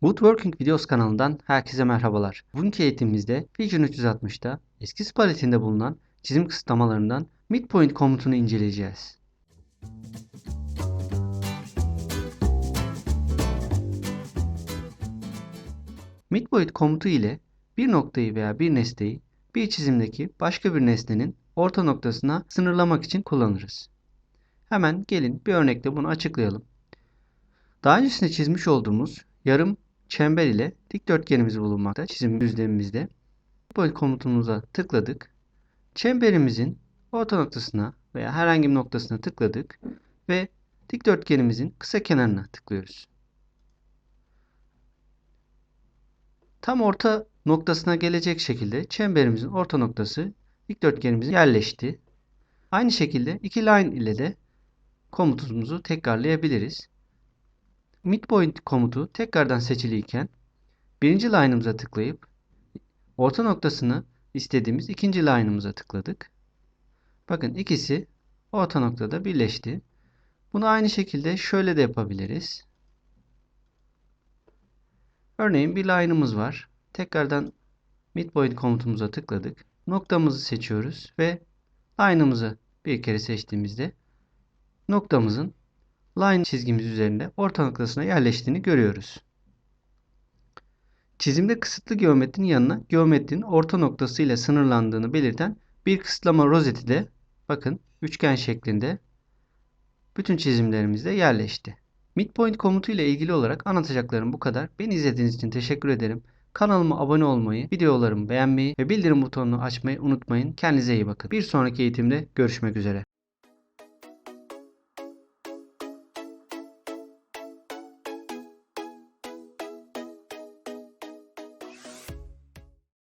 Woodworking Videos kanalından herkese merhabalar. Bugünkü eğitimimizde Vision 360'da eskiz paletinde bulunan çizim kısıtlamalarından midpoint komutunu inceleyeceğiz. Midpoint komutu ile bir noktayı veya bir nesneyi bir çizimdeki başka bir nesnenin orta noktasına sınırlamak için kullanırız. Hemen gelin bir örnekle bunu açıklayalım. Daha öncesinde çizmiş olduğumuz yarım çember ile dikdörtgenimiz bulunmakta çizim düzlemimizde. Midpoint komutumuza tıkladık. Çemberimizin orta noktasına veya herhangi bir noktasına tıkladık ve dikdörtgenimizin kısa kenarına tıklıyoruz. Tam orta noktasına gelecek şekilde çemberimizin orta noktası dikdörtgenimizin yerleşti. Aynı şekilde iki line ile de komutumuzu tekrarlayabiliriz. Midpoint komutu tekrardan seçiliyken birinci line'ımıza tıklayıp orta noktasını istediğimiz ikinci line'ımıza tıkladık. Bakın ikisi orta noktada birleşti. Bunu aynı şekilde şöyle de yapabiliriz. Örneğin bir line'ımız var. Tekrardan midpoint komutumuza tıkladık. Noktamızı seçiyoruz ve line'ımızı bir kere seçtiğimizde noktamızın line çizgimiz üzerinde orta noktasına yerleştiğini görüyoruz. Çizimde kısıtlı geometrinin yanına geometrinin orta noktası ile sınırlandığını belirten bir kısıtlama rozeti de bakın üçgen şeklinde bütün çizimlerimizde yerleşti. Midpoint komutu ile ilgili olarak anlatacaklarım bu kadar. Beni izlediğiniz için teşekkür ederim. Kanalıma abone olmayı, videolarımı beğenmeyi ve bildirim butonunu açmayı unutmayın. Kendinize iyi bakın. Bir sonraki eğitimde görüşmek üzere.